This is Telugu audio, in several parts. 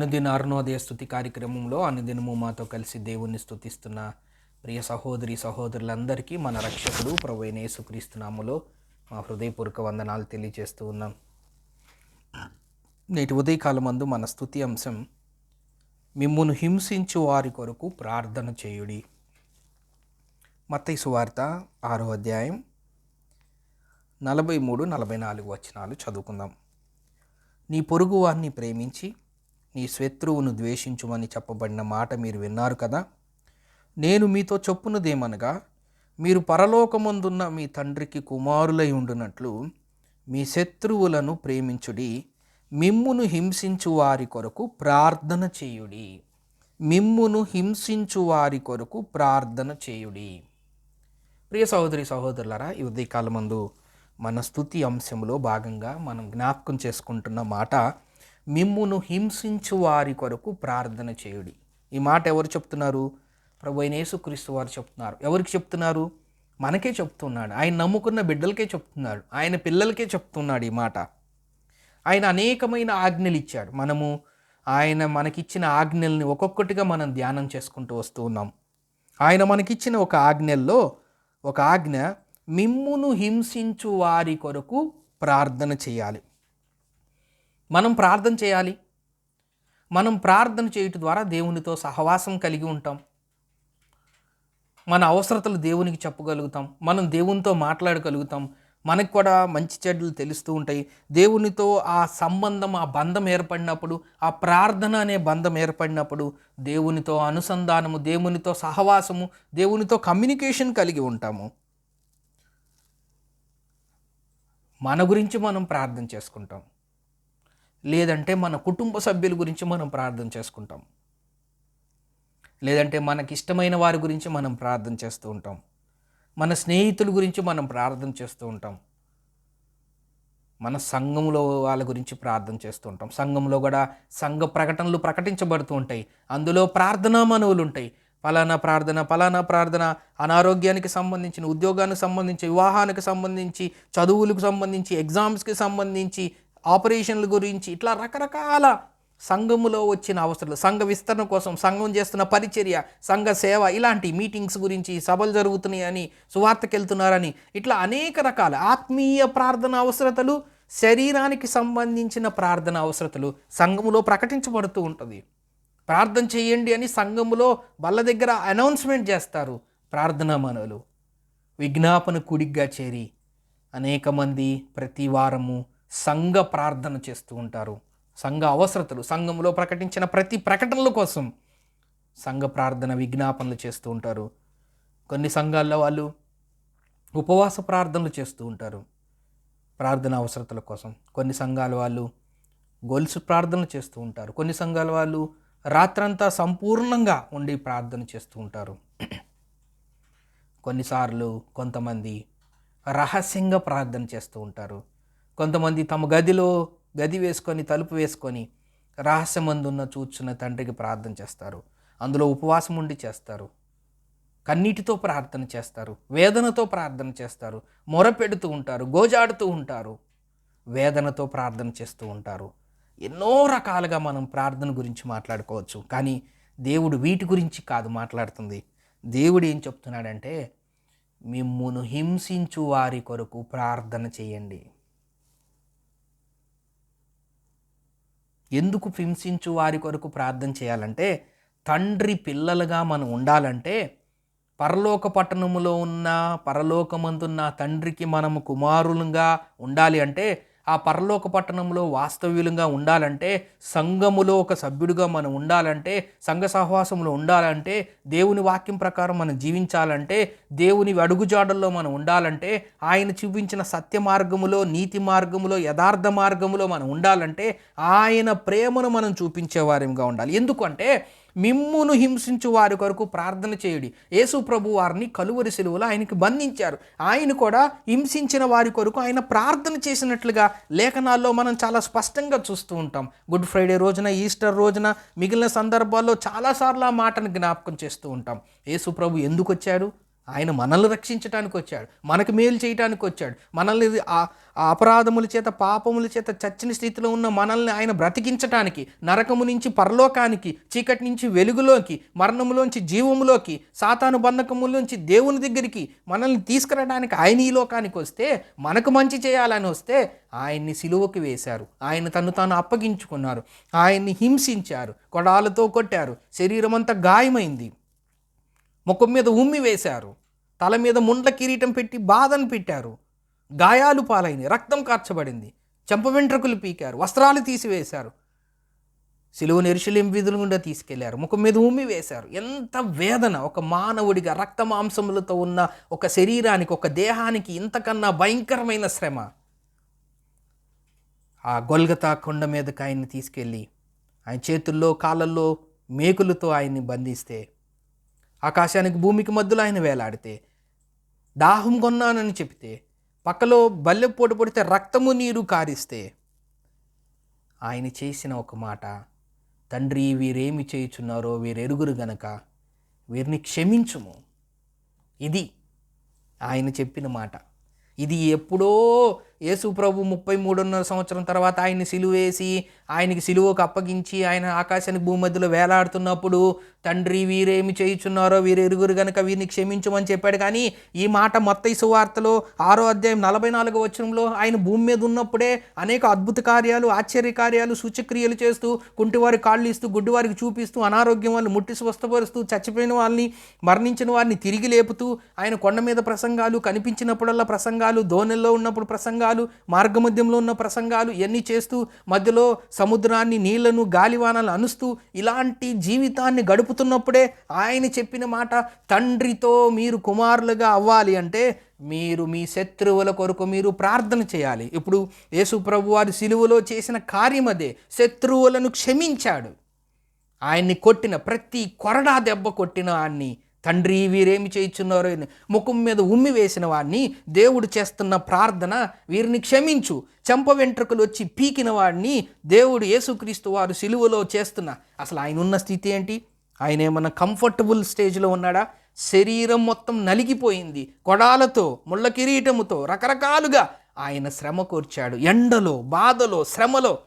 అనుదిన అరుణోదయ స్థుతి కార్యక్రమంలో అనుదినము మాతో కలిసి దేవుణ్ణి స్థుతిస్తున్న ప్రియ సహోదరి సహోదరులందరికీ మన రక్షకుడు ప్రభు యేసుక్రీస్తునాములో మా హృదయపూర్వక వందనాలు తెలియజేస్తూ ఉన్నాం. నేటి ఉదయకాలం అందు మన స్థుతి అంశం మిమ్మును హింసించు వారి కొరకు ప్రార్థన చేయుడి. మత్తయి సువార్త ఆరో అధ్యాయం నలభై మూడు నలభై నాలుగు వచనాలు చదువుకుందాం. నీ పొరుగువాన్ని ప్రేమించి నీ శత్రువును ద్వేషించుమని చెప్పబడిన మాట మీరు విన్నారు కదా? నేను మీతో చెప్పున్నదేమనగా మీరు పరలోకమందున్న మీ తండ్రికి కుమారులై ఉండునట్లు మీ శత్రువులను ప్రేమించుడి మిమ్మును హింసించు వారి కొరకు ప్రార్థన చేయుడి. మిమ్మును హింసించు వారి కొరకు ప్రార్థన చేయుడి. ప్రియ సహోదరి సహోదరులరా ఈ ఉదయకాలమందు మన స్థుతి అంశంలో భాగంగా మనం జ్ఞాపకం చేసుకుంటున్న మాట మిమ్మును హింసించు వారి కొరకు ప్రార్థన చేయుడి. ఈ మాట ఎవరు చెప్తున్నారు? ప్రభు అయిన యేసుక్రీస్తు వారు చెప్తున్నారు. ఎవరికి చెప్తున్నారు? మనకే చెప్తున్నాడు. ఆయన నమ్ముకున్న బిడ్డలకే చెప్తున్నాడు. ఆయన పిల్లలకే చెప్తున్నాడు ఈ మాట. ఆయన అనేకమైన ఆజ్ఞలు ఇచ్చాడు. మనము ఆయన మనకిచ్చిన ఆజ్ఞల్ని ఒక్కొక్కటిగా మనం ధ్యానం చేసుకుంటూ వస్తూ ఉన్నాం. ఆయన మనకిచ్చిన ఒక ఆజ్ఞల్లో ఒక ఆజ్ఞ మిమ్మును హింసించు వారి కొరకు ప్రార్థన చేయాలి. మనం ప్రార్థన చేయాలి. మనం ప్రార్థన చేయటం ద్వారా దేవునితో సహవాసం కలిగి ఉంటాం. మన అవసరతలు దేవునికి చెప్పగలుగుతాం. మనం దేవునితో మాట్లాడగలుగుతాం. మనకు కూడా మంచి చెడ్డలు తెలుస్తూ ఉంటాయి. దేవునితో ఆ సంబంధం ఆ బంధం ఏర్పడినప్పుడు ఆ ప్రార్థన అనే బంధం ఏర్పడినప్పుడు దేవునితో అనుసంధానము దేవునితో సహవాసము దేవునితో కమ్యూనికేషన్ కలిగి ఉంటాము. మన గురించి మనం ప్రార్థన చేసుకుంటాం. లేదంటే మన కుటుంబ సభ్యుల గురించి మనం ప్రార్థన చేసుకుంటాం. లేదంటే మనకి ఇష్టమైన వారి గురించి మనం ప్రార్థన చేస్తూ ఉంటాం. మన స్నేహితుల గురించి మనం ప్రార్థన చేస్తూ ఉంటాం. మన సంఘంలో వాళ్ళ గురించి ప్రార్థన చేస్తూ ఉంటాం. సంఘంలో కూడా సంఘ ప్రకటనలు ప్రకటించబడుతూ ఉంటాయి. అందులో ప్రార్థనా మనవులు ఉంటాయి. ఫలానా ప్రార్థన ఫలానా ప్రార్థన అనారోగ్యానికి సంబంధించిన ఉద్యోగానికి సంబంధించి వివాహానికి సంబంధించి చదువులకు సంబంధించి ఎగ్జామ్స్కి సంబంధించి ఆపరేషన్ల గురించి ఇట్లా రకరకాల సంఘములో వచ్చిన అవసరాలు సంఘ విస్తరణ కోసం సంఘం చేస్తున్న పరిచర్య సంఘ సేవ ఇలాంటి మీటింగ్స్ గురించి సభలు జరుగుతున్నాయని సువార్తకి వెళ్తున్నారని ఇట్లా అనేక రకాల ఆత్మీయ ప్రార్థన అవసరతలు శరీరానికి సంబంధించిన ప్రార్థన అవసరతలు సంఘములో ప్రకటించబడుతూ ఉంటుంది. ప్రార్థన చేయండి అని సంఘములో బల్ల దగ్గర అనౌన్స్మెంట్ చేస్తారు ప్రార్థనా మనవులు. విజ్ఞాపన కుడిగ్గా చేరి అనేక మంది ప్రతి వారము సంఘ ప్రార్థన చేస్తూ ఉంటారు. సంఘ అవసరతలు సంఘంలో ప్రకటించిన ప్రతి ప్రకటనల కోసం సంఘ ప్రార్థన విజ్ఞాపనలు చేస్తూ ఉంటారు. కొన్ని సంఘాల్లో వాళ్ళు ఉపవాస ప్రార్థనలు చేస్తూ ఉంటారు. ప్రార్థన అవసరతల కోసం కొన్ని సంఘాల వాళ్ళు గొలుసు ప్రార్థన చేస్తూ ఉంటారు. కొన్ని సంఘాల వాళ్ళు రాత్రంతా సంపూర్ణంగా ఉండి ప్రార్థన చేస్తూ ఉంటారు. కొన్నిసార్లు కొంతమంది రహస్యంగా ప్రార్థన చేస్తూ ఉంటారు. కొంతమంది తమ గదిలో గది వేసుకొని తలుపు వేసుకొని రహస్యమందున్న చూచున్న తండ్రికి ప్రార్థన చేస్తారు. అందులో ఉపవాసం ఉండి చేస్తారు. కన్నీటితో ప్రార్థన చేస్తారు. వేదనతో ప్రార్థన చేస్తారు. మొరపెడుతూ ఉంటారు. గోజాడుతూ ఉంటారు. వేదనతో ప్రార్థన చేస్తూ ఉంటారు. ఎన్నో రకాలుగా మనం ప్రార్థన గురించి మాట్లాడుకోవచ్చు. కానీ దేవుడు వీటి గురించి కాదు మాట్లాడుతుంది. దేవుడు ఏం చెప్తున్నాడంటే మిమ్మును హింసించు వారి కొరకు ప్రార్థన చేయండి. ఎందుకు హింసించు వారి కొరకు ప్రార్థన చేయాలంటే తండ్రి పిల్లలుగా మనం ఉండాలంటే పరలోక పట్టణములో ఉన్న పరలోకమందున్న తండ్రికి మనము కుమారులుగా ఉండాలి అంటే ఆ పరలోక పట్టణంలో వాస్తవ్యులంగా ఉండాలంటే సంఘములో ఒక సభ్యుడిగా మనం ఉండాలంటే సంఘ సహవాసంలో ఉండాలంటే దేవుని వాక్యం ప్రకారం మనం జీవించాలంటే దేవుని అడుగుజాడల్లో మనం ఉండాలంటే ఆయన చూపించిన సత్య మార్గములో నీతి మార్గములో యథార్థ మార్గములో మనం ఉండాలంటే ఆయన ప్రేమను మనం చూపించేవారంగా ఉండాలి. ఎందుకంటే మిమ్మును హింసించు వారి కొరకు ప్రార్థన చేయుడి. యేసు ప్రభు వారిని కలువరి సెలువులో ఆయనకి బంధించారు. ఆయన కూడా హింసించిన వారి కొరకు ఆయన ప్రార్థన చేసినట్లుగా లేఖనాల్లో మనం చాలా స్పష్టంగా చూస్తూ ఉంటాం. గుడ్ ఫ్రైడే రోజున ఈస్టర్ రోజున మిగిలిన సందర్భాల్లో చాలాసార్లు ఆ మాటను జ్ఞాపకం చేస్తూ ఉంటాం. యేసు ప్రభు ఎందుకు వచ్చాడు? ఆయన మనల్ని రక్షించడానికి వచ్చాడు మనకు మేలు చేయడానికి వచ్చాడు మనల్ని ఆ అపరాధముల చేత పాపముల చేత చచ్చిన స్థితిలో ఉన్న మనల్ని ఆయన బ్రతికించటానికి నరకము నుంచి పరలోకానికి చీకటి నుంచి వెలుగులోకి మరణములోంచి జీవములోకి సాతాను బంధకములోంచి దేవుని దగ్గరికి మనల్ని తీసుకురావడానికి ఆయన ఈ లోకానికి వస్తే మనకు మంచి చేయాలని వస్తే ఆయన్ని సిలువకి వేశారు. ఆయన తను తాను అప్పగించుకున్నారు. ఆయన్ని హింసించారు. కొడాలతో కొట్టారు. శరీరం అంతా గాయమైంది. ముఖం మీద ఉమ్మి వేశారు. తల మీద ముండ్ల కిరీటం పెట్టి బాధను పెట్టారు. గాయాలు పాలైంది. రక్తం కార్చబడింది. చెంప వెంట్రుకలు పీకారు. వస్త్రాలు తీసివేశారు. సిలువను ఎరుశలేం వీధుల గుండా తీసుకెళ్ళారు. ముఖం మీద ఉమ్మి వేశారు. ఎంత వేదన! ఒక మానవుడిగా రక్త మాంసములతో ఉన్న ఒక శరీరానికి ఒక దేహానికి ఇంతకన్నా భయంకరమైన శ్రమ. ఆ గొల్గతా కొండ మీదకి ఆయన్ని తీసుకెళ్ళి ఆయన చేతుల్లో కాళ్ళల్లో మేకులతో ఆయన్ని బంధిస్తే ఆకాశానికి భూమికి మధ్యలో ఆయన వేలాడితే దాహం కొన్నానని చెప్తే పక్కలో బల్లె పోటు పొడితే రక్తము నీరు కారిస్తే ఆయన చేసిన ఒక మాట తండ్రి వీరేమి చేయుచున్నారో వీరెరుగురు గనక వీరిని క్షమించుము. ఇది ఆయన చెప్పిన మాట. ఇది ఎప్పుడో యేసు ప్రభు ముప్పై మూడున్నర సంవత్సరం తర్వాత ఆయన్ని సిలువేసి ఆయనకి సిలువకు అప్పగించి ఆయన ఆకాశానికి భూమి మధ్యలో వేలాడుతున్నప్పుడు తండ్రి వీరేమి చేయుచున్నారో వీరు ఎరుగురు వీరిని క్షమించమని చెప్పాడు. కానీ ఈ మాట మొత్త సువార్తలో ఆరో అధ్యాయం నలభై నాలుగో వచ్చరంలో ఆయన భూమి మీద ఉన్నప్పుడే అనేక అద్భుత కార్యాలు ఆశ్చర్య కార్యాలు సూచక్రియలు చేస్తూ కుంటివారి కాళ్ళు ఇస్తూ గుడ్డివారికి చూపిస్తూ అనారోగ్యం వాళ్ళు ముట్టి స్వస్థపరుస్తూ చచ్చిపోయిన వాళ్ళని మరణించిన వారిని తిరిగి లేపుతూ ఆయన కొండ మీద ప్రసంగాలు కనిపించినప్పుడల్లా ప్రసంగాలు ధోనిలో ఉన్నప్పుడు ప్రసంగాలు మార్గమధ్యంలో ఉన్న ప్రసంగాలు ఇవన్నీ చేస్తూ మధ్యలో సముద్రాన్ని నీళ్ళను గాలివానాలు అనుస్తూ ఇలాంటి జీవితాన్ని గడుపుతున్నప్పుడే ఆయన చెప్పిన మాట తండ్రితో మీరు కుమారులుగా అవ్వాలి అంటే మీరు మీ శత్రువుల కొరకు మీరు ప్రార్థన చేయాలి. ఇప్పుడు యేసు ప్రభు వారి సిలువలో చేసిన కార్యం అదే శత్రువులను క్షమించాడు. ఆయన్ని కొట్టిన ప్రతి కొరడా దెబ్బ కొట్టిన ఆయన్ని తండ్రి వీరేమి చేయించున్నారో ముఖం మీద ఉమ్మి వేసిన వాడిని దేవుడు చేస్తున్న ప్రార్థన వీరిని క్షమించు. చెంప వెంట్రుకలు వచ్చి పీకిన వాడిని దేవుడు యేసుక్రీస్తు వారు సిలువలో చేస్తున్న. అసలు ఆయన ఉన్న స్థితి ఏంటి? ఆయన ఏమన్నా కంఫర్టబుల్ స్టేజ్లో ఉన్నాడా? శరీరం మొత్తం నలిగిపోయింది. కొడాలతో ముళ్ళ కిరీటముతో రకరకాలుగా ఆయన శ్రమ కోర్చాడు. ఎండలో బాధలో శ్రమలో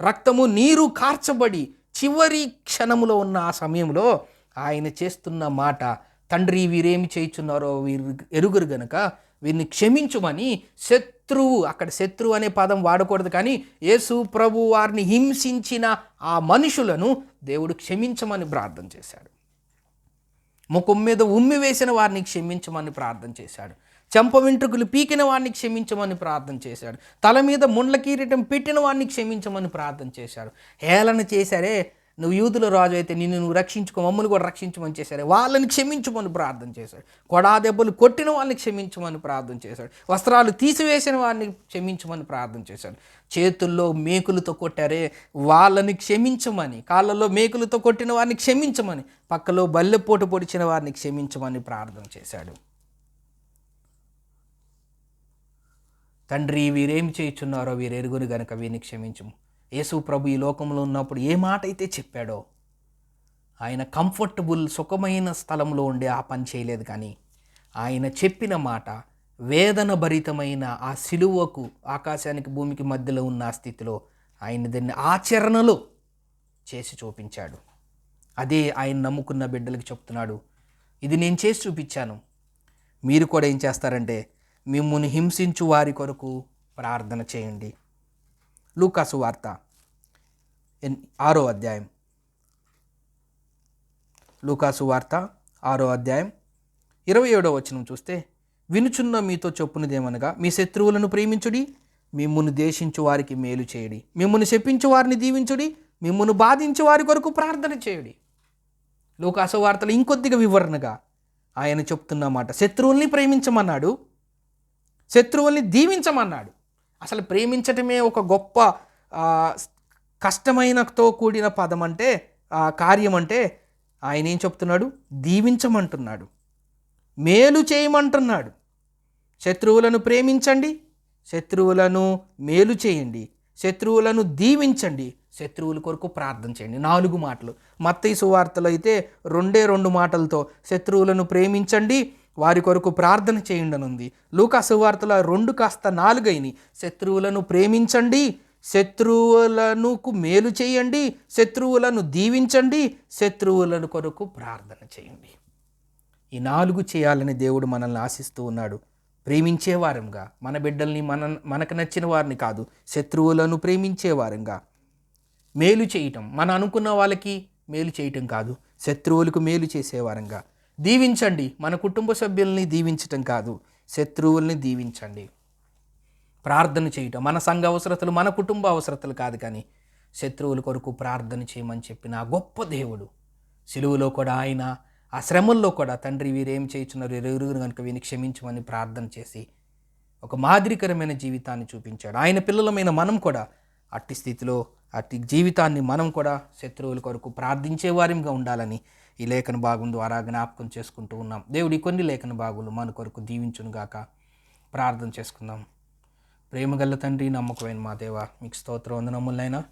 రక్తము నీరు కార్చబడి చివరి క్షణములో ఉన్న ఆ సమయంలో ఆయన చేస్తున్న మాట తండ్రి వీరేమి చేయుచున్నారో వీరు ఎరుగురు గనక వీరిని క్షమించుమని శత్రువు అక్కడ శత్రువు అనే పదం వాడకూడదు కానీ యేసు ప్రభు వారిని హింసించిన ఆ మనుషులను దేవుడు క్షమించమని ప్రార్థన చేశాడు. ముఖం మీద ఉమ్మి వేసిన వారిని క్షమించమని ప్రార్థన చేశాడు. చెంప వెంట్రుకలు పీకిన వారిని క్షమించమని ప్రార్థన చేశాడు. తల మీద ముండ్ల కిరీటం పెట్టిన వారిని క్షమించమని ప్రార్థన చేశాడు. హేళన చేశారే నువ్వు యూదుల రాజు అయితే నిన్ను నువ్వు రక్షించుకో మమ్మల్ని కూడా రక్షించమని చేశాడు వాళ్ళని క్షమించమని ప్రార్థన చేశాడు. కొడా దెబ్బలు కొట్టిన వాళ్ళని క్షమించమని ప్రార్థన చేశాడు. వస్త్రాలు తీసివేసిన వారిని క్షమించమని ప్రార్థన చేశాడు. చేతుల్లో మేకులతో కొట్టారే వాళ్ళని క్షమించమని కాళ్ళలో మేకులతో కొట్టిన వారిని క్షమించమని పక్కలో బల్లెపోటు పొడిచిన వారిని క్షమించమని ప్రార్థన చేశాడు. తండ్రి వీరేం చేయుచున్నారో వీరు ఎరుగురు గనక వీరిని క్షమించము. యేసు ప్రభు ఈ లోకంలో ఉన్నప్పుడు ఏ మాట అయితే చెప్పాడో ఆయన కంఫర్టబుల్ సుఖమైన స్థలంలో ఉండే ఆ పని చేయలేదు కానీ ఆయన చెప్పిన మాట వేదన భరితమైన ఆ సిలువకు ఆకాశానికి భూమికి మధ్యలో ఉన్న ఆ స్థితిలో ఆయన దాన్ని ఆచరణలో చేసి చూపించాడు. అదే ఆయన నమ్ముకున్న బిడ్డలకు చెప్తున్నాడు ఇది నేను చేసి చూపించాను. మీరు కూడా ఏం చేస్తారంటే మిమ్మల్ని హింసించు వారి కొరకు ప్రార్థన చేయండి. లూకాసు వార్త ఎన్- ఆరో అధ్యాయం. లూకాసు వార్త ఆరో అధ్యాయం. ఇరవై ఏడో వచనం చూస్తే వినుచున్న మీతో చెప్పునిదేమనగా మీ శత్రువులను ప్రేమించుడి మిమ్మును దేశించు వారికి మేలు చేయడి మిమ్మును శపించు వారిని దీవించుడి మిమ్మును బాధించు వారి కొరకు ప్రార్థన చేయుడి. లోకాసు వార్తలు ఇంకొద్దిగా వివరణగా ఆయన చెప్తున్నమాట శత్రువుల్ని ప్రేమించమన్నాడు శత్రువుల్ని దీవించమన్నాడు. అసలు ప్రేమించటమే ఒక గొప్ప కష్టమైనతో కూడిన పదం అంటే కార్యం అంటే ఆయన ఏం చెప్తున్నాడు? దీవించమంటున్నాడు. మేలు చేయమంటున్నాడు. శత్రువులను ప్రేమించండి శత్రువులను మేలు చేయండి శత్రువులను దీవించండి శత్రువుల కొరకు ప్రార్థన చేయండి. నాలుగు మాటలు. మత్తయి సువార్తలు అయితే రెండే రెండు మాటలతో శత్రువులను ప్రేమించండి వారి కొరకు ప్రార్థన చేయండనుంది. లూకా సువార్తల రెండు కాస్త నాలుగైని. శత్రువులను ప్రేమించండి శత్రువులను మేలు చేయండి శత్రువులను దీవించండి శత్రువులను కొరకు ప్రార్థన చేయండి. ఈ నాలుగు చేయాలని దేవుడు మనల్ని ఆశిస్తూ ఉన్నాడు. ప్రేమించేవారంగా మన బిడ్డల్ని మన మనకు నచ్చిన వారిని కాదు శత్రువులను ప్రేమించేవారంగా మేలు చేయటం మన అనుకున్న వాళ్ళకి మేలు చేయటం కాదు శత్రువులకు మేలు చేసేవారంగా దీవించండి. మన కుటుంబ సభ్యుల్ని దీవించటం కాదు. శత్రువుల్ని దీవించండి. ప్రార్థన చేయటం. మన సంఘ అవసరతలు మన కుటుంబ అవసరతలు కాదు కానీ శత్రువుల కొరకు ప్రార్థన చేయమని చెప్పిన గొప్ప దేవుడు. సిలువులో కూడా ఆయన ఆ శ్రమల్లో కూడా తండ్రి వీరేం చేయించున్నారు? ఎరుగురు కనుక వీని క్షమించమని ప్రార్థన చేసి ఒక మాదిరికరమైన జీవితాన్ని చూపించాడు. ఆయన పిల్లలమైన మనం కూడా అట్టి స్థితిలో అట్టి జీవితాన్ని మనం కూడా శత్రువుల కొరకు ప్రార్థించే వారిగా ఉండాలని ఈ లేఖన భాగం ద్వారా జ్ఞాపకం చేసుకుంటూ ఉన్నాం. దేవుడి కొన్ని లేఖన భాగులు మన కొరకు దీవించునుగాక ప్రార్థన చేసుకుందాం. ప్రేమగల్ల తండ్రి నమ్మకమైన మా దేవ మీకు స్తోత్ర వందనములైనా.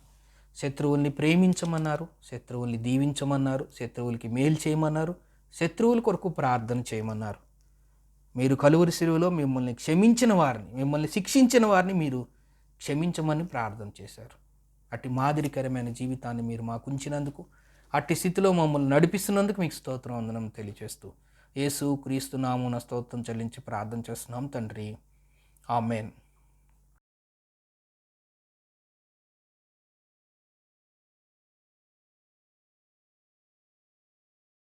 శత్రువుల్ని ప్రేమించమన్నారు శత్రువుల్ని దీవించమన్నారు శత్రువులకి మేలు చేయమన్నారు శత్రువుల కొరకు ప్రార్థన చేయమన్నారు. మీరు కలువురి శిలువలో మిమ్మల్ని క్షమించిన వారిని మిమ్మల్ని శిక్షించిన వారిని మీరు క్షమించమని ప్రార్థన చేశారు. అటు మాదిరికరమైన జీవితాన్ని మీరు మాకు ఉంచినందుకు అట్టి స్థితిలో మమ్మల్ని నడిపిస్తున్నందుకు మీకు స్తోత్రం అందనం తెలియజేస్తూ యేసు క్రీస్తు నామున స్తోత్రం చెల్లించి ప్రార్థన చేస్తున్నాం తండ్రి. ఆమెన్.